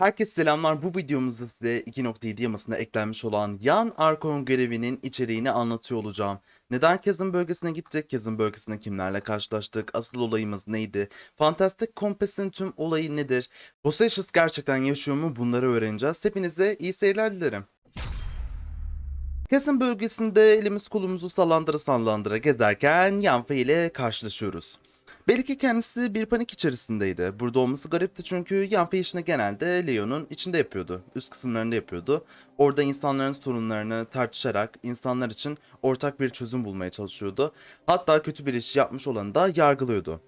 Herkese selamlar. Bu videomuzda size 2.7 yamasına eklenmiş olan yan Arkon görevinin içeriğini anlatıyor olacağım. Neden Kezin bölgesine gittik? Kezin bölgesinde kimlerle karşılaştık? Asıl olayımız neydi? Fantastic Compass'in tüm olayı nedir? Possessions gerçekten yaşıyor mu? Bunları öğreneceğiz. Hepinize iyi seyirler dilerim. Kezin bölgesinde elimiz kolumuzu sallandıra sallandıra gezerken Yanfe ile karşılaşıyoruz. Belki kendisi bir panik içerisindeydi. Burada olması garipti çünkü Yanfe işini genelde Leon'un içinde yapıyordu. Üst kısımlarında yapıyordu. Orada insanların sorunlarını tartışarak insanlar için ortak bir çözüm bulmaya çalışıyordu. Hatta kötü bir iş yapmış olanı da yargılıyordu.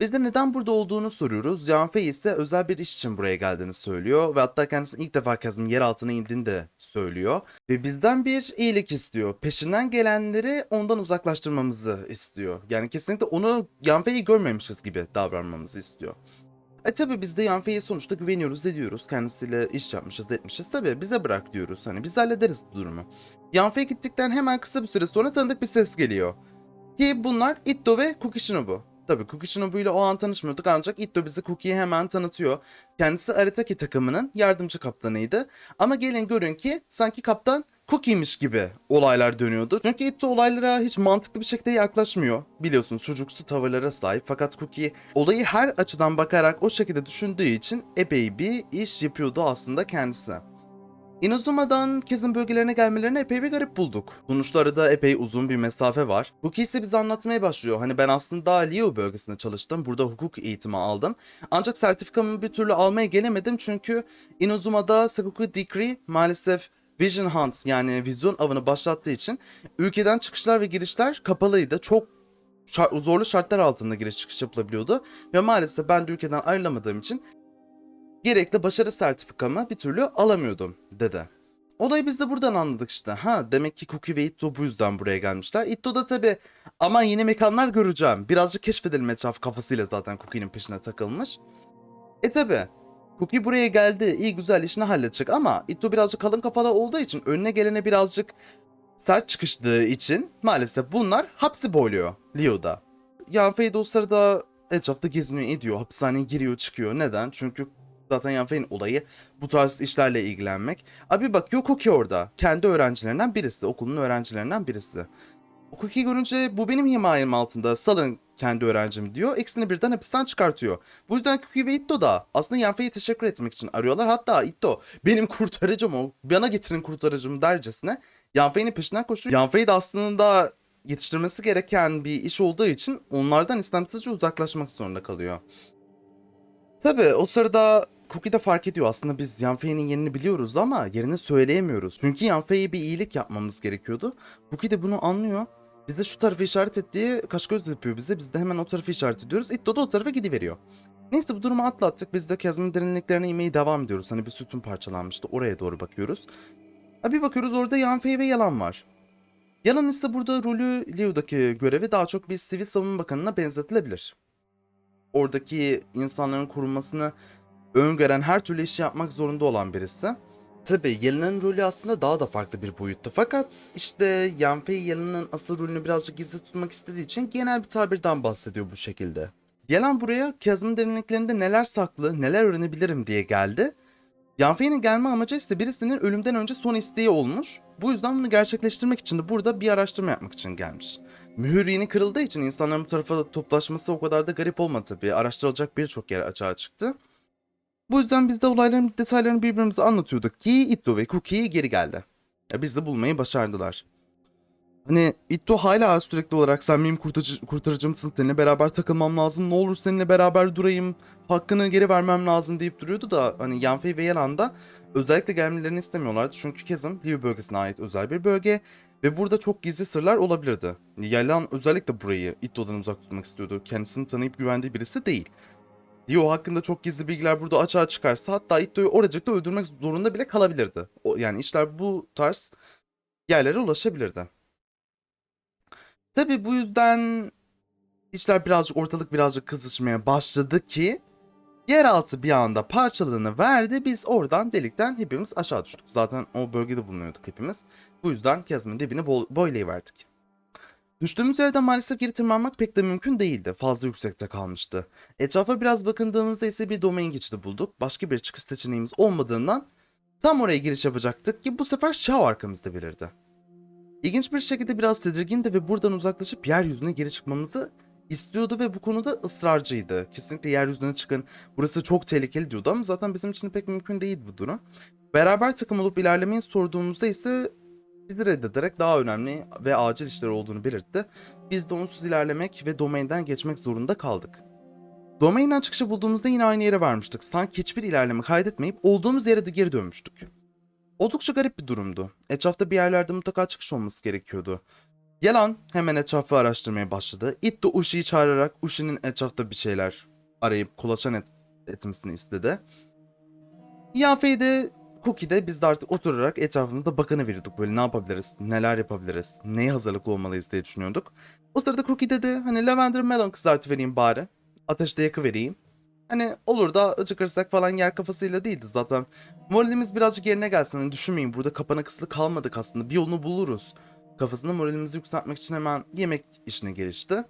Biz de neden burada olduğunu soruyoruz. Yanfe ise özel bir iş için buraya geldiğini söylüyor ve hatta kendisi ilk defa Kazım yer altına indiğini de söylüyor. Ve bizden bir iyilik istiyor. Peşinden gelenleri ondan uzaklaştırmamızı istiyor. Yani kesinlikle onu Yanfe'yi görmemişiz gibi davranmamızı istiyor. E tabi biz de Yanfe'ye sonuçta güveniyoruz ediyoruz. Kendisiyle iş yapmışız etmişiz. Tabi bize bırak diyoruz. Hani biz hallederiz bu durumu. Yanfe gittikten hemen kısa bir süre sonra tanıdık bir ses geliyor. Ki bunlar Itto ve Kukishinobu. Tabii Kukishinobu ile o an tanışmıyorduk ancak Itto bizi Cookie'yi hemen tanıtıyor. Kendisi Arataki takımının yardımcı kaptanıydı. Ama gelin görün ki sanki kaptan Cookie'miş gibi olaylar dönüyordu. Çünkü Itto olaylara hiç mantıklı bir şekilde yaklaşmıyor. Biliyorsunuz çocuksu tavırlara sahip fakat Cookie olayı her açıdan bakarak o şekilde düşündüğü için epey bir iş yapıyordu aslında kendisi. Inazuma'dan Kezin bölgelerine gelmelerini epey bir garip bulduk. Sonuçta da epey uzun bir mesafe var. Cookie ise bize anlatmaya başlıyor. Hani ben aslında Leo bölgesinde çalıştım. Burada hukuk eğitimi aldım. Ancak sertifikamı bir türlü almaya gelemedim çünkü Inazuma'da Sakuku Decree maalesef Vision Hunt yani vizyon avını başlattığı için ülkeden çıkışlar ve girişler kapalıydı. Çok şar- zorlu şartlar altında giriş çıkış yapılabiliyordu. Ve maalesef ben de ülkeden ayrılamadığım için gerekli başarı sertifikamı bir türlü alamıyordum dedi. Olayı biz de buradan anladık işte. Ha demek ki Cookie ve Itto bu yüzden buraya gelmişler. Itto da tabi aman yeni mekanlar göreceğim. Birazcık keşfedelim etraf kafasıyla zaten Cookie'nin peşine takılmış. E tabi Cookie buraya geldi. iyi güzel işini halledecek ama Itto birazcık kalın kafalı olduğu için önüne gelene birazcık sert çıkıştığı için maalesef bunlar hapsi boyluyor Leo'da. Yanfei de o sırada etrafta geziniyor ediyor. Hapishaneye giriyor çıkıyor. Neden? Çünkü zaten Yanfei'nin olayı bu tarz işlerle ilgilenmek. Abi bak yok Cookie orada. Kendi öğrencilerinden birisi. Okulun öğrencilerinden birisi. O Cookie görünce bu benim himayem altında. Salın kendi öğrencim diyor. İkisini birden hapisten çıkartıyor. Bu yüzden Cookie ve Itto da aslında Yanfei'ye teşekkür etmek için arıyorlar. Hatta Itto benim kurtarıcım o. Bana getirin kurtarıcım dercesine Yanfei'nin peşinden koşuyor. Yanfei de aslında yetiştirmesi gereken bir iş olduğu için onlardan istemsizce uzaklaşmak zorunda kalıyor. Tabii o sırada Cookie de fark ediyor aslında biz Yanfei'nin yerini biliyoruz ama yerini söyleyemiyoruz. Çünkü Yanfei'ye bir iyilik yapmamız gerekiyordu. Cookie de bunu anlıyor. Bize şu tarafı işaret et diye kaş göz yapıyor bize. Biz de hemen o tarafı işaret ediyoruz. Itto da o tarafa gidiveriyor. Neyse bu durumu atlattık. Biz de Kazım'ın derinliklerine inmeye devam ediyoruz. Hani bir sütun parçalanmıştı. Oraya doğru bakıyoruz. Ha bir bakıyoruz orada Yanfei ve Yalan var. Yalan ise burada rolü Leo'daki görevi daha çok bir sivil savunma bakanına benzetilebilir. Oradaki insanların korunmasını öngören her türlü işi yapmak zorunda olan birisi. Tabi Yalan'ın rolü aslında daha da farklı bir boyutta. Fakat işte Yanfei Yalan'ın asıl rolünü birazcık gizli tutmak istediği için genel bir tabirden bahsediyor bu şekilde. Yalan buraya Kazım'ın derinliklerinde neler saklı, neler öğrenebilirim diye geldi. Yanfei'nin gelme amacı ise birisinin ölümden önce son isteği olmuş. Bu yüzden bunu gerçekleştirmek için de burada bir araştırma yapmak için gelmiş. Mühür yeni kırıldığı için insanların bu tarafa toplaşması o kadar da garip olmadı tabii. Araştırılacak birçok yer açığa çıktı. Bu yüzden biz de olayların detaylarını birbirimize anlatıyorduk ki Itto ve Cookie geri geldi. Ya bizi bulmayı başardılar. Hani Itto hala sürekli olarak sen benim kurtarıcı, kurtarıcımsın seninle beraber takılmam lazım ne olur seninle beraber durayım hakkını geri vermem lazım deyip duruyordu da hani Yanfei ve Yalan da özellikle gelmelerini istemiyorlardı çünkü Kezim Liu bölgesine ait özel bir bölge ve burada çok gizli sırlar olabilirdi. Yalan özellikle burayı Itto'dan uzak tutmak istiyordu. Kendisini tanıyıp güvendiği birisi değil. Leo hakkında çok gizli bilgiler burada açığa çıkarsa hatta Itto'yu oracıkta öldürmek zorunda bile kalabilirdi. O, yani işler bu tarz yerlere ulaşabilirdi. Tabi bu yüzden işler birazcık ortalık birazcık kızışmaya başladı ki yeraltı bir anda parçalarını verdi. Biz oradan delikten hepimiz aşağı düştük. Zaten o bölgede bulunuyorduk hepimiz. Bu yüzden Kazım'ın dibini bo- boylayıverdik. Düştüğümüz yerden maalesef geri tırmanmak pek de mümkün değildi. Fazla yüksekte kalmıştı. Etrafa biraz bakındığımızda ise bir domain geçidi bulduk. Başka bir çıkış seçeneğimiz olmadığından tam oraya giriş yapacaktık ki bu sefer Shao arkamızda belirdi. İlginç bir şekilde biraz tedirgindi ve buradan uzaklaşıp yeryüzüne geri çıkmamızı istiyordu ve bu konuda ısrarcıydı. Kesinlikle yeryüzüne çıkın, burası çok tehlikeli diyordu ama zaten bizim için pek mümkün değil bu durum. Beraber takım olup ilerlemeyi sorduğumuzda ise bizi reddederek daha önemli ve acil işleri olduğunu belirtti. Biz de onsuz ilerlemek ve domainden geçmek zorunda kaldık. Domainden çıkışı bulduğumuzda yine aynı yere varmıştık. Sanki hiçbir ilerleme kaydetmeyip olduğumuz yere de geri dönmüştük. Oldukça garip bir durumdu. Etrafta bir yerlerde mutlaka çıkış olması gerekiyordu. Yalan hemen etrafı araştırmaya başladı. Itto Ushi'yi çağırarak Ushi'nin etrafta bir şeyler arayıp kolaçan et, etmesini istedi. Yafei de Cookie de biz de artık oturarak etrafımızda bakını veriyorduk. Böyle ne yapabiliriz, neler yapabiliriz, neye hazırlıklı olmalıyız diye düşünüyorduk. O sırada Cookie dedi hani lavender melon kızartı vereyim bari. Ateşte yakı vereyim. Hani olur da acıkırsak falan yer kafasıyla değildi zaten. Moralimiz birazcık yerine gelsin. Hani düşünmeyin burada kapana kısılı kalmadık aslında. Bir yolunu buluruz. Kafasında moralimizi yükseltmek için hemen yemek işine girişti.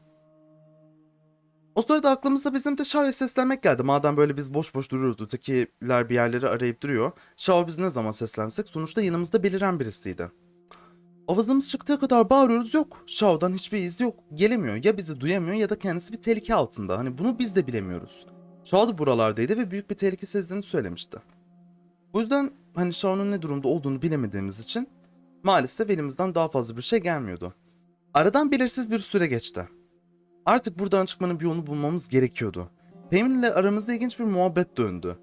O sırada aklımızda bizim de Shao'ya seslenmek geldi. Madem böyle biz boş boş duruyoruz, ötekiler bir yerleri arayıp duruyor. Shao biz ne zaman seslensek sonuçta yanımızda beliren birisiydi. Avazımız çıktığı kadar bağırıyoruz yok. Shao'dan hiçbir iz yok. Gelemiyor. Ya bizi duyamıyor ya da kendisi bir tehlike altında. Hani bunu biz de bilemiyoruz. Shao da buralardaydı ve büyük bir tehlike sezdiğini söylemişti. Bu yüzden hani Shao'nun ne durumda olduğunu bilemediğimiz için maalesef elimizden daha fazla bir şey gelmiyordu. Aradan belirsiz bir süre geçti. Artık buradan çıkmanın bir yolunu bulmamız gerekiyordu. Payman ile aramızda ilginç bir muhabbet döndü.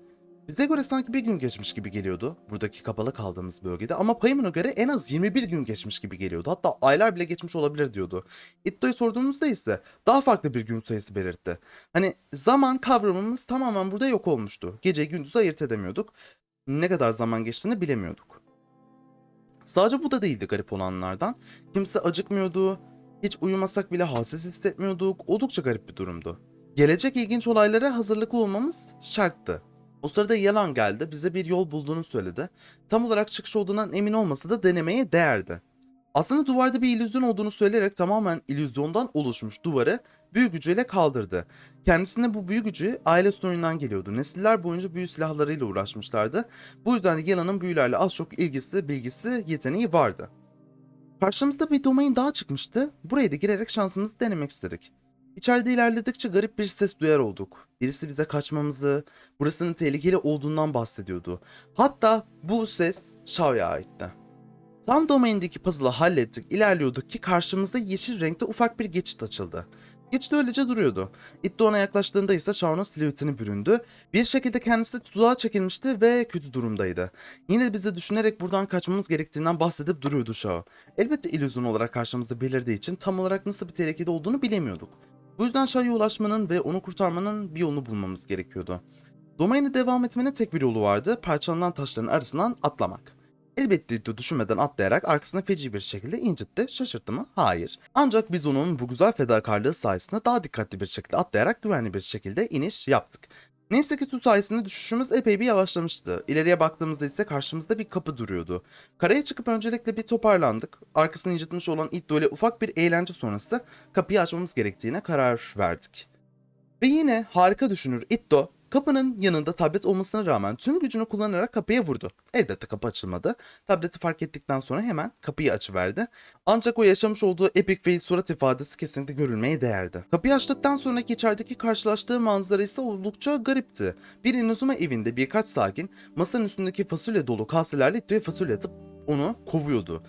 Bize göre sanki bir gün geçmiş gibi geliyordu buradaki kapalı kaldığımız bölgede ama Payman'a göre en az 21 gün geçmiş gibi geliyordu. Hatta aylar bile geçmiş olabilir diyordu. Itto'ya sorduğumuzda ise daha farklı bir gün sayısı belirtti. Hani zaman kavramımız tamamen burada yok olmuştu. Gece gündüzü ayırt edemiyorduk. Ne kadar zaman geçtiğini bilemiyorduk. Sadece bu da değildi garip olanlardan. Kimse acıkmıyordu, hiç uyumasak bile halsiz hissetmiyorduk. Oldukça garip bir durumdu. Gelecek ilginç olaylara hazırlıklı olmamız şarttı. O sırada yalan geldi, bize bir yol bulduğunu söyledi. Tam olarak çıkış olduğundan emin olmasa da denemeye değerdi. Aslında duvarda bir illüzyon olduğunu söyleyerek tamamen illüzyondan oluşmuş duvarı büyü gücüyle kaldırdı. Kendisine bu büyü gücü aile soyundan geliyordu. Nesiller boyunca büyü silahlarıyla uğraşmışlardı. Bu yüzden de Yalan'ın büyülerle az çok ilgisi, bilgisi, yeteneği vardı. Karşımızda bir domain daha çıkmıştı. Buraya da girerek şansımızı denemek istedik. İçeride ilerledikçe garip bir ses duyar olduk. Birisi bize kaçmamızı, burasının tehlikeli olduğundan bahsediyordu. Hatta bu ses Shao'ya aitti. Tam domaindeki puzzle'ı hallettik, ilerliyorduk ki karşımızda yeşil renkte ufak bir geçit açıldı. Geçit öylece duruyordu. Itto ona yaklaştığında ise Shao'nun silüetini büründü. Bir şekilde kendisi tuzağa çekilmişti ve kötü durumdaydı. Yine de bize düşünerek buradan kaçmamız gerektiğinden bahsedip duruyordu Shao. Elbette illüzyon olarak karşımızda belirdiği için tam olarak nasıl bir tehlikede olduğunu bilemiyorduk. Bu yüzden Shao'ya ulaşmanın ve onu kurtarmanın bir yolunu bulmamız gerekiyordu. Domaine devam etmenin tek bir yolu vardı, parçalanan taşların arasından atlamak. Elbette düşünmeden atlayarak arkasına feci bir şekilde incitti. Şaşırttı mı? Hayır. Ancak biz onun bu güzel fedakarlığı sayesinde daha dikkatli bir şekilde atlayarak güvenli bir şekilde iniş yaptık. Neyse ki su sayesinde düşüşümüz epey bir yavaşlamıştı. İleriye baktığımızda ise karşımızda bir kapı duruyordu. Karaya çıkıp öncelikle bir toparlandık. Arkasını incitmiş olan Itto ile ufak bir eğlence sonrası kapıyı açmamız gerektiğine karar verdik. Ve yine harika düşünür Itto kapının yanında tablet olmasına rağmen tüm gücünü kullanarak kapıya vurdu. Elbette kapı açılmadı. Tableti fark ettikten sonra hemen kapıyı açıverdi. Ancak o yaşamış olduğu epik fail surat ifadesi kesinlikle görülmeye değerdi. Kapıyı açtıktan sonraki içerideki karşılaştığı manzara ise oldukça garipti. Bir Inazuma evinde birkaç sakin masanın üstündeki fasulye dolu kaselerle Itto'ya fasulye atıp onu kovuyordu.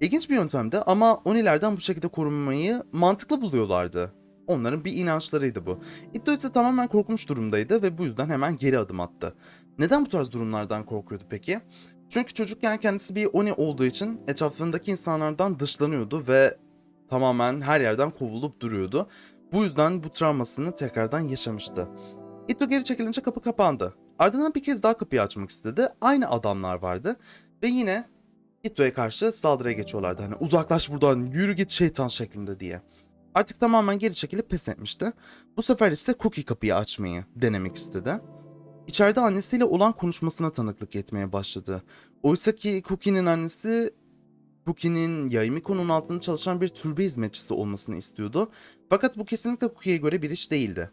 İlginç bir yöntemdi ama Onilerden bu şekilde korunmayı mantıklı buluyorlardı. Onların bir inançlarıydı bu. Itto ise tamamen korkmuş durumdaydı ve bu yüzden hemen geri adım attı. Neden bu tarz durumlardan korkuyordu peki? Çünkü çocukken kendisi bir Oni olduğu için etrafındaki insanlardan dışlanıyordu ve tamamen her yerden kovulup duruyordu. Bu yüzden bu travmasını tekrardan yaşamıştı. Itto geri çekilince kapı kapandı. Ardından bir kez daha kapıyı açmak istedi. Aynı adamlar vardı ve yine Itto'ya karşı saldırıya geçiyorlardı. Hani uzaklaş buradan yürü git şeytan şeklinde diye. Artık tamamen geri çekilip pes etmişti. Bu sefer ise Cookie kapıyı açmayı denemek istedi. İçeride annesiyle olan konuşmasına tanıklık etmeye başladı. Oysa ki Cookie'nin annesi Cookie'nin Yaimiko'nun altında çalışan bir türbe hizmetçisi olmasını istiyordu. Fakat bu kesinlikle Cookie'ye göre bir iş değildi.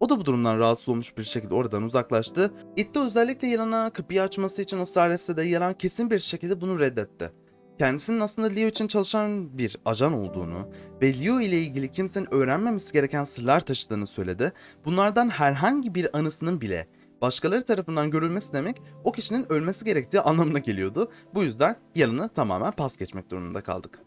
O da bu durumdan rahatsız olmuş bir şekilde oradan uzaklaştı. Itto özellikle Yaran'a kapıyı açması için ısrar etse de Yaran kesin bir şekilde bunu reddetti. Kendisinin aslında Leo için çalışan bir ajan olduğunu ve Leo ile ilgili kimsenin öğrenmemesi gereken sırlar taşıdığını söyledi. Bunlardan herhangi bir anısının bile başkaları tarafından görülmesi demek o kişinin ölmesi gerektiği anlamına geliyordu. Bu yüzden Yaran'ı tamamen pas geçmek durumunda kaldık.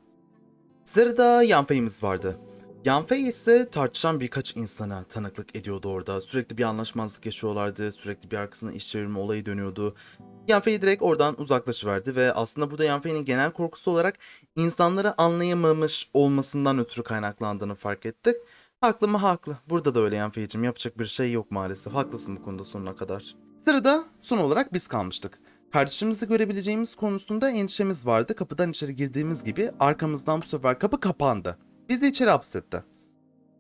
Sırada Yanfei'miz vardı. Yanfei ise tartışan birkaç insana tanıklık ediyordu orada. Sürekli bir anlaşmazlık yaşıyorlardı. Sürekli bir arkasına iş çevirme olayı dönüyordu. Yanfei direkt oradan uzaklaşıverdi ve aslında burada Yanfei'nin genel korkusu olarak insanları anlayamamış olmasından ötürü kaynaklandığını fark ettik. Haklı mı haklı. Burada da öyle Yanfei'cim yapacak bir şey yok maalesef. Haklısın bu konuda sonuna kadar. Sırada son olarak biz kalmıştık. Kardeşimizi görebileceğimiz konusunda endişemiz vardı. Kapıdan içeri girdiğimiz gibi arkamızdan bu sefer kapı kapandı. Bizi içeri hapsetti.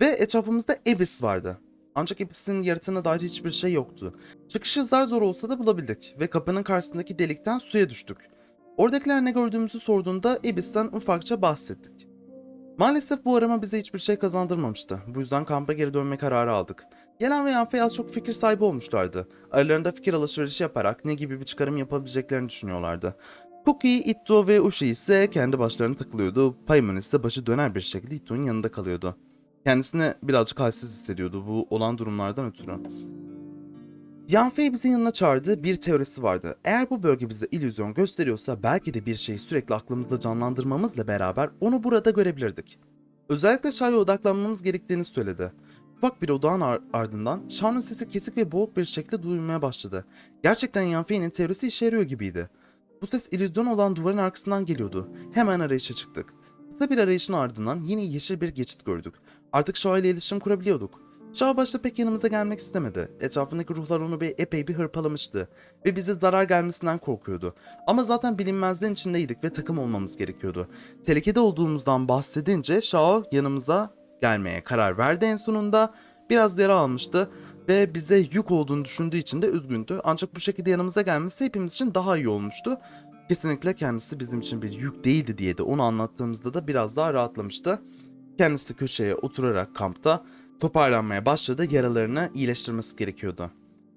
Ve etrafımızda Ebis vardı. Ancak Ebis'in yaratığına dair hiçbir şey yoktu. Çıkışı zar zor olsa da bulabildik ve kapının karşısındaki delikten suya düştük. Oradakiler ne gördüğümüzü sorduğunda Ebis'ten ufakça bahsettik. Maalesef bu arama bize hiçbir şey kazandırmamıştı. Bu yüzden kampa geri dönme kararı aldık. Yelen ve Yanfei az çok fikir sahibi olmuşlardı. Aralarında fikir alışverişi yaparak ne gibi bir çıkarım yapabileceklerini düşünüyorlardı. Cookie, Itto ve Ushi ise kendi başlarına takılıyordu. Paimon ise başı döner bir şekilde Itto'nun yanında kalıyordu. Kendisini birazcık halsiz hissediyordu bu olan durumlardan ötürü. Yanfei bizi yanına çağırdı. Bir teorisi vardı. Eğer bu bölge bize illüzyon gösteriyorsa belki de bir şeyi sürekli aklımızda canlandırmamızla beraber onu burada görebilirdik. Özellikle Shai'ye odaklanmamız gerektiğini söyledi. Ufak bir odağın ar- ardından Shao'nun sesi kesik ve boğuk bir şekilde duyulmaya başladı. Gerçekten Yanfei'nin teorisi işe yarıyor gibiydi. Bu ses illüzyon olan duvarın arkasından geliyordu. Hemen arayışa çıktık. Kısa bir arayışın ardından yine yeşil bir geçit gördük. Artık Shao ile iletişim kurabiliyorduk. Shao başta pek yanımıza gelmek istemedi. Etrafındaki ruhlar onu bir epey bir hırpalamıştı. Ve bize zarar gelmesinden korkuyordu. Ama zaten bilinmezliğin içindeydik ve takım olmamız gerekiyordu. Tehlikede olduğumuzdan bahsedince Shao yanımıza gelmeye karar verdi en sonunda. Biraz yara almıştı ve bize yük olduğunu düşündüğü için de üzgündü. Ancak bu şekilde yanımıza gelmesi hepimiz için daha iyi olmuştu. Kesinlikle kendisi bizim için bir yük değildi diye de onu anlattığımızda da biraz daha rahatlamıştı. Kendisi köşeye oturarak kampta toparlanmaya başladı. Yaralarını iyileştirmesi gerekiyordu.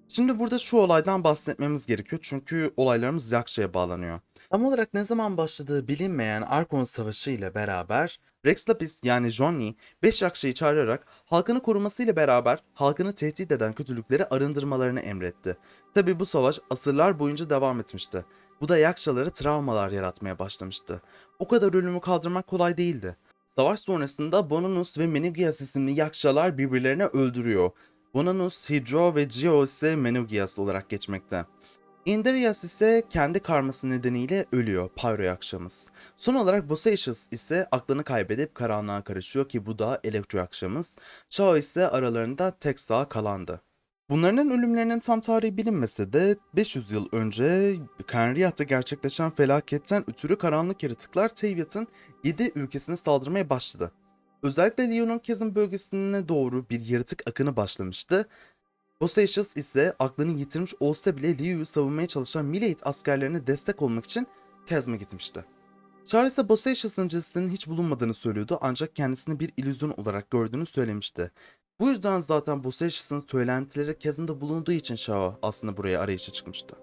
Şimdi burada şu olaydan bahsetmemiz gerekiyor çünkü olaylarımız Yakşa'ya bağlanıyor. Tam olarak ne zaman başladığı bilinmeyen Arkon Savaşı ile beraber Rex Lapis yani Johnny 5 Yakşa'yı çağırarak halkını korumasıyla beraber halkını tehdit eden kötülükleri arındırmalarını emretti. Tabi bu savaş asırlar boyunca devam etmişti. Bu da Yakşalara travmalar yaratmaya başlamıştı. O kadar ölümü kaldırmak kolay değildi. Savaş sonrasında Bonanus ve Menugias isimli Yakşalar birbirlerini öldürüyor. Bonanus, Hydro ve Geo ise Menugias olarak geçmekte. Inderias ise kendi karması nedeniyle ölüyor Pyro Yakşamız. Son olarak Bosacius ise aklını kaybedip karanlığa karışıyor ki bu da Elektro Yakşamız. Shao ise aralarında tek sağ kalandı. Bunların ölümlerinin tam tarihi bilinmese de 500 yıl önce Kenriat'ta gerçekleşen felaketten ötürü karanlık yaratıklar Teyvat'ın 7 ülkesine saldırmaya başladı. Özellikle Chasm bölgesine doğru bir yaratık akını başlamıştı. Bosacius ise aklını yitirmiş olsa bile Liu'yu savunmaya çalışan Milate askerlerine destek olmak için Chasm'a gitmişti. Shao ise Bosacius'ın cesedinin hiç bulunmadığını söylüyordu ancak kendisini bir illüzyon olarak gördüğünü söylemişti. Bu yüzden zaten Bosacius'ın söylentileri Chasm'da bulunduğu için Shao aslında buraya arayışa çıkmıştı.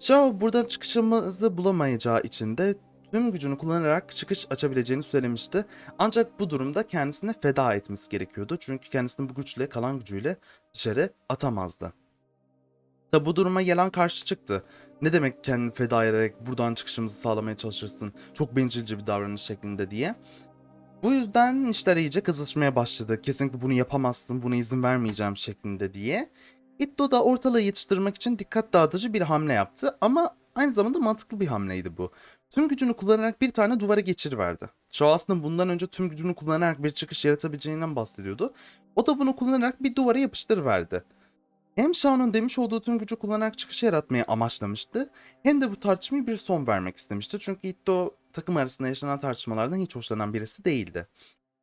Shao buradan çıkışımızı bulamayacağı için de tüm gücünü kullanarak çıkış açabileceğini söylemişti. Ancak bu durumda kendisini feda etmesi gerekiyordu. Çünkü kendisini bu güçle, kalan gücüyle dışarı atamazdı. Tabi bu duruma Yelan karşı çıktı. Ne demek kendini feda ederek buradan çıkışımızı sağlamaya çalışırsın? Çok bencilce bir davranış şeklinde diye. Bu yüzden işler iyice kızışmaya başladı. Kesinlikle bunu yapamazsın, buna izin vermeyeceğim şeklinde diye. Itto da ortalığı yetiştirmek için dikkat dağıtıcı bir hamle yaptı ama aynı zamanda mantıklı bir hamleydi bu. Tüm gücünü kullanarak bir tane duvara geçiriverdi. Shao aslında bundan önce tüm gücünü kullanarak bir çıkış yaratabileceğinden bahsediyordu. O da bunu kullanarak bir duvara yapıştırıverdi. Hem Shao'nun demiş olduğu tüm gücü kullanarak çıkış yaratmayı amaçlamıştı hem de bu tartışmayı bir son vermek istemişti. Çünkü Itto takım arasında yaşanan tartışmalardan hiç hoşlanan birisi değildi.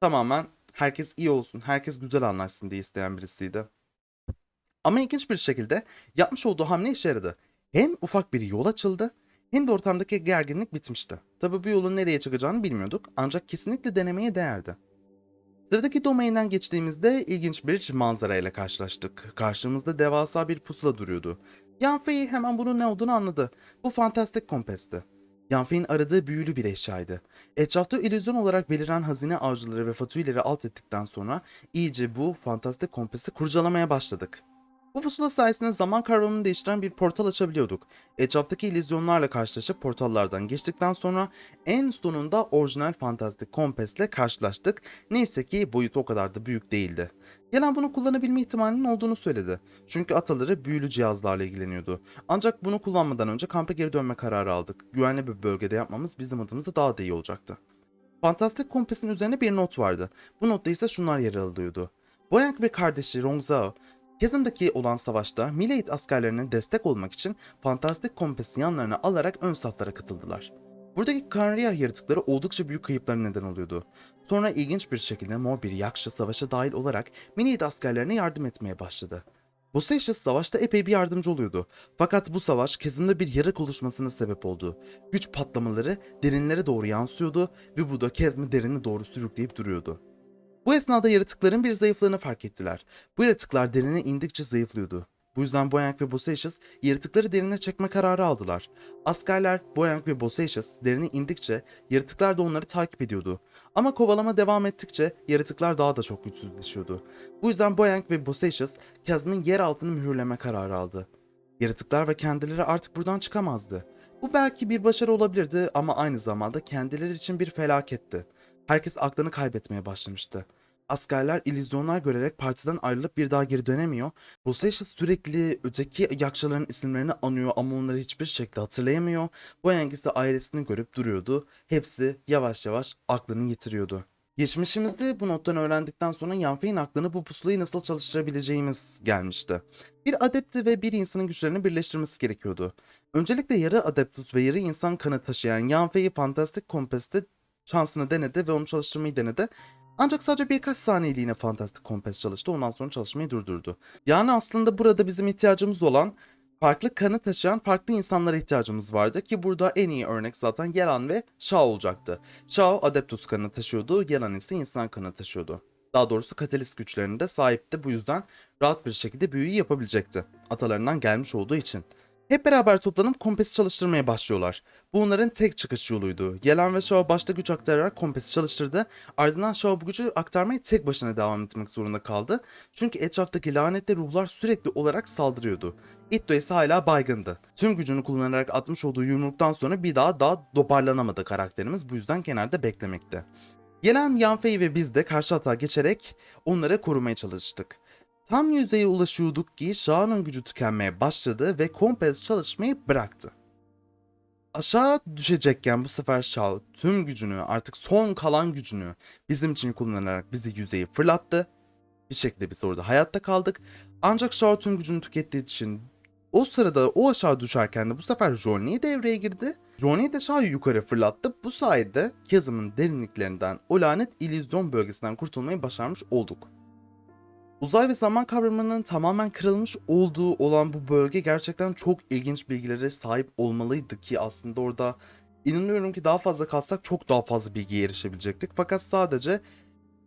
Tamamen herkes iyi olsun, herkes güzel anlaşsın diye isteyen birisiydi. Ama ilginç bir şekilde yapmış olduğu hamle işe yaradı. Hem ufak bir yol açıldı hem de ortamdaki gerginlik bitmişti. Tabi bu yolun nereye çıkacağını bilmiyorduk ancak kesinlikle denemeye değerdi. Sıradaki domainden geçtiğimizde ilginç bir manzara ile karşılaştık. Karşımızda devasa bir pusula duruyordu. Yanfei hemen bunun ne olduğunu anladı. Bu fantastik kompesti. Yanfei'nin aradığı büyülü bir eşyaydı. Etrafta illüzyon olarak beliren hazine avcıları ve fatüileri alt ettikten sonra iyice bu fantastik kompesi kurcalamaya başladık. Bu pusula sayesinde zaman kavramını değiştiren bir portal açabiliyorduk. Etraftaki illüzyonlarla karşılaşıp portallardan geçtikten sonra en sonunda orijinal fantastik kompesle karşılaştık. Neyse ki boyutu o kadar da büyük değildi. Gelen bunu kullanabilme ihtimalinin olduğunu söyledi. Çünkü ataları büyülü cihazlarla ilgileniyordu. Ancak bunu kullanmadan önce kampa geri dönme kararı aldık. Güvenli bir bölgede yapmamız bizim adımıza daha da iyi olacaktı. Fantastik kompesin üzerine bir not vardı. Bu notta ise şunlar yer alıyordu. Boyank ve kardeşi Rongzhao, Chasm'daki olan savaşta Mileit askerlerine destek olmak için fantastik kompesi yanlarına alarak ön saflara katıldılar. Buradaki Kanriya yaratıkları oldukça büyük kayıplara neden oluyordu. Sonra ilginç bir şekilde mor bir yakşı savaşa dahil olarak Mileit askerlerine yardım etmeye başladı. Boseicius savaşta epey bir yardımcı oluyordu. Fakat bu savaş Chasm'da bir yarık oluşmasına sebep oldu. Güç patlamaları derinlere doğru yansıyordu ve bu da Chasm'ı derine doğru sürükleyip duruyordu. Bu esnada yaratıkların bir zayıflığını fark ettiler. Bu yaratıklar derine indikçe zayıflıyordu. Bu yüzden Boyank ve Boseicius yaratıkları derine çekme kararı aldılar. Askerler Boyank ve Boseicius derine indikçe yaratıklar da onları takip ediyordu. Ama kovalama devam ettikçe yaratıklar daha da çok güçsüzleşiyordu. Bu yüzden Boyank ve Boseicius Kazım'ın yer altını mühürleme kararı aldı. Yaratıklar ve kendileri artık buradan çıkamazdı. Bu belki bir başarı olabilirdi ama aynı zamanda kendileri için bir felaketti. Herkes aklını kaybetmeye başlamıştı. Askerler illüzyonlar görerek partiden ayrılıp bir daha geri dönemiyor. Boseicius sürekli öteki yakşaların isimlerini anıyor ama onları hiçbir şekilde hatırlayamıyor. Boyang ise ailesini görüp duruyordu. Hepsi yavaş yavaş aklını yitiriyordu. Geçmişimizi bu nottan öğrendikten sonra Yanfei'nin aklını bu pusulayı nasıl çalıştırabileceğimiz gelmişti. Bir adepti ve bir insanın güçlerini birleştirmesi gerekiyordu. Öncelikle yarı adeptus ve yarı insan kanı taşıyan Yanfei fantastik kompeste şansını denedi ve onu çalıştırmayı denedi. Ancak sadece birkaç saniyeliğine fantastik kompes çalıştı. Ondan sonra çalışmayı durdurdu. Yani aslında burada bizim ihtiyacımız olan farklı kanı taşıyan farklı insanlara ihtiyacımız vardı ki burada en iyi örnek zaten Yelan ve Shao olacaktı. Shao Adeptus kanı taşıyordu, Yelan ise insan kanı taşıyordu. Daha doğrusu katalist güçlerine de sahipti bu yüzden rahat bir şekilde büyüyü yapabilecekti. Atalarından gelmiş olduğu için. Hep beraber toplanıp kompesi çalıştırmaya başlıyorlar. Bu onların tek çıkış yoluydu. Yelan ve Shao başta güç aktararak kompesi çalıştırdı. Ardından Shao bu gücü aktarmayı tek başına devam etmek zorunda kaldı. Çünkü etraftaki lanetli ruhlar sürekli olarak saldırıyordu. Itto ise hala baygındı. Tüm gücünü kullanarak atmış olduğu yumruktan sonra bir daha daha toparlanamadı karakterimiz. Bu yüzden kenarda beklemekte. Gelen Yanfei ve biz de karşı hata geçerek onları korumaya çalıştık. Tam yüzeye ulaşıyorduk ki Shao'nun gücü tükenmeye başladı ve kompes çalışmayı bıraktı. Aşağı düşecekken bu sefer Shao tüm gücünü artık son kalan gücünü bizim için kullanarak bizi yüzeye fırlattı. Bir şekilde biz orada hayatta kaldık. Ancak Shao tüm gücünü tükettiği için o sırada o aşağı düşerken de bu sefer Johnny devreye girdi. Johnny de Shao'yu yukarı fırlattı. Bu sayede Chasm'ın derinliklerinden o lanet illüzyon bölgesinden kurtulmayı başarmış olduk. Uzay ve zaman kavramının tamamen kırılmış olduğu olan bu bölge gerçekten çok ilginç bilgilere sahip olmalıydı ki aslında orada inanıyorum ki daha fazla kalsak çok daha fazla bilgiye erişebilecektik. Fakat sadece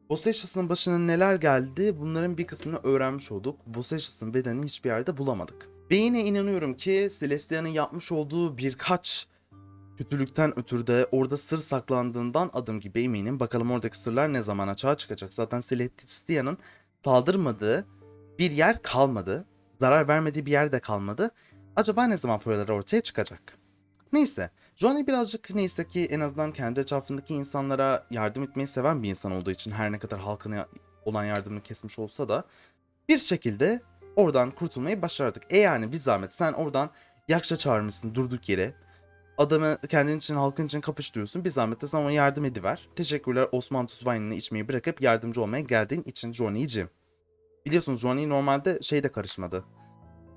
Boseicius'ın başına neler geldi bunların bir kısmını öğrenmiş olduk. Boseicius'ın bedenini hiçbir yerde bulamadık. Ve yine inanıyorum ki Celestia'nın yapmış olduğu birkaç kötülükten ötürü de orada sır saklandığından adım gibi eminim. Bakalım oradaki sırlar ne zaman açığa çıkacak. Zaten Celestia'nın saldırmadığı bir yer kalmadı. Zarar vermediği bir yer de kalmadı. Acaba ne zaman paralar ortaya çıkacak? Neyse, Johnny birazcık neyse ki en azından kendi etrafındaki insanlara yardım etmeyi seven bir insan olduğu için her ne kadar halkına olan yardımını kesmiş olsa da bir şekilde oradan kurtulmayı başardık. E yani bir zahmet sen oradan yakşa çağırmışsın durduk yere. Adamı kendin için halkın için kapış diyorsun. Bir zahmet de sen ona yardım ediver. Teşekkürler Osman Tuzvine'ını içmeyi bırakıp yardımcı olmaya geldiğin için Johnny'cim. Biliyorsunuz Johnny normalde şeyde karışmadı.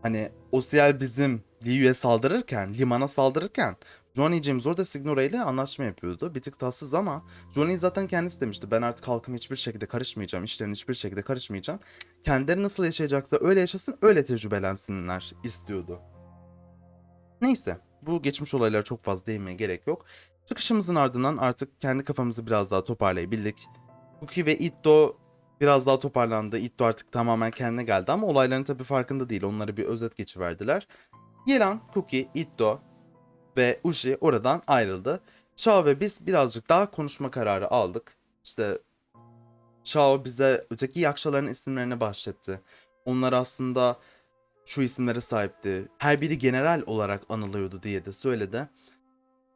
Hani Osiel bizim Liyu'ya saldırırken, limana saldırırken Johnny James orada Signora ile anlaşma yapıyordu. Bir tık tatsız ama Johnny zaten kendisi demişti. Ben artık halkıma hiçbir şekilde karışmayacağım. işlerine hiçbir şekilde karışmayacağım. Kendileri nasıl yaşayacaksa öyle yaşasın, öyle tecrübelensinler istiyordu. Neyse. Bu geçmiş olaylara çok fazla değinmeye gerek yok. Çıkışımızın ardından artık kendi kafamızı biraz daha toparlayabildik. Cookie ve Itto biraz daha toparlandı. Itto artık tamamen kendine geldi ama olayların tabii farkında değil. Onlara bir özet geçiverdiler. Yelan, Cookie, Itto ve Uji oradan ayrıldı. Shao ve biz birazcık daha konuşma kararı aldık. İşte Shao bize öteki yakşaların isimlerini bahşetti. Onlar aslında şu isimlere sahipti. Her biri general olarak anılıyordu diye de söyledi.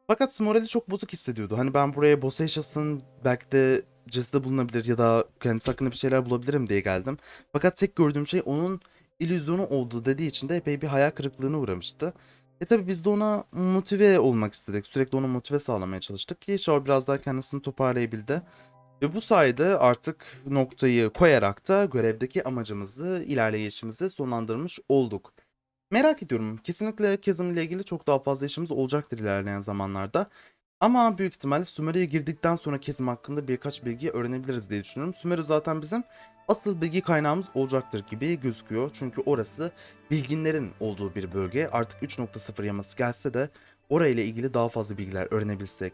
Fakat morali çok bozuk hissediyordu. Hani ben buraya Boss Eşyas'ın belki de cesede bulunabilir ya da kendisi hakkında bir şeyler bulabilirim diye geldim. Fakat tek gördüğüm şey onun illüzyonu olduğu dediği için de epey bir hayal kırıklığına uğramıştı. E tabi biz de ona motive olmak istedik. Sürekli ona motive sağlamaya çalıştık ki Shaw biraz daha kendisini toparlayabildi. Ve bu sayede artık noktayı koyarak da görevdeki amacımızı, ilerleyişimizi sonlandırmış olduk. Merak ediyorum. Kesinlikle Kezim ile ilgili çok daha fazla işimiz olacaktır ilerleyen zamanlarda. Ama büyük ihtimalle Sumeria'ya girdikten sonra Kezim hakkında birkaç bilgi öğrenebiliriz diye düşünüyorum. Sumeru zaten bizim asıl bilgi kaynağımız olacaktır gibi gözüküyor. Çünkü orası bilginlerin olduğu bir bölge. Artık 3.0 yaması gelse de orayla ilgili daha fazla bilgiler öğrenebilsek.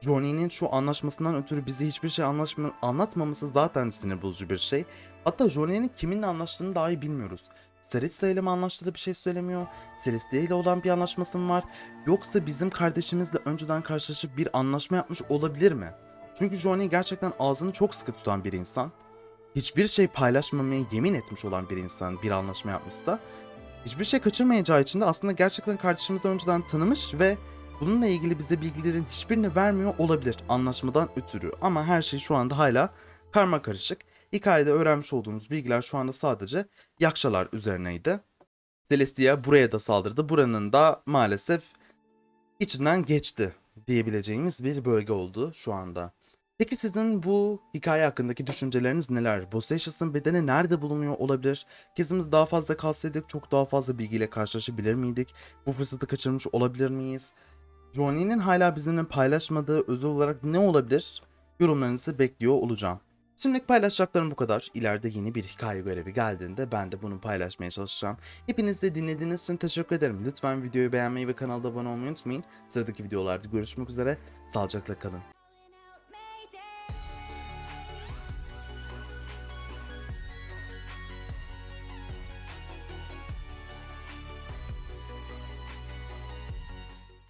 Johnny'nin şu anlaşmasından ötürü bize hiçbir şey anlaşma, anlatmaması zaten sinir bozucu bir şey. Hatta Johnny'nin kiminle anlaştığını dahi bilmiyoruz. Serista ile mi anlaştığı da bir şey söylemiyor. Celestia ile olan bir anlaşması mı var? Yoksa bizim kardeşimizle önceden karşılaşıp bir anlaşma yapmış olabilir mi? Çünkü Johnny gerçekten ağzını çok sıkı tutan bir insan. Hiçbir şey paylaşmamaya yemin etmiş olan bir insan bir anlaşma yapmışsa hiçbir şey kaçırmayacağı için de aslında gerçekten kardeşimizi önceden tanımış ve bununla ilgili bize bilgilerin hiçbirini vermiyor olabilir anlaşmadan ötürü. Ama her şey şu anda hala karma karışık. Hikayede öğrenmiş olduğumuz bilgiler şu anda sadece yakşalar üzerineydi. Celestia buraya da saldırdı. Buranın da maalesef içinden geçti diyebileceğimiz bir bölge oldu şu anda. Peki sizin bu hikaye hakkındaki düşünceleriniz neler? Bossatius'ın bedeni nerede bulunuyor olabilir? Kezimde daha fazla kalsaydık çok daha fazla bilgiyle karşılaşabilir miydik? Bu fırsatı kaçırmış olabilir miyiz? Johnny'nin hala bizimle paylaşmadığı özel olarak ne olabilir? Yorumlarınızı bekliyor olacağım. Şimdilik paylaşacaklarım bu kadar. İleride yeni bir hikaye görevi geldiğinde ben de bunu paylaşmaya çalışacağım. Hepiniz de dinlediğiniz için teşekkür ederim. Lütfen videoyu beğenmeyi ve kanalda abone olmayı unutmayın. Sıradaki videolarda görüşmek üzere. Sağlıcakla kalın.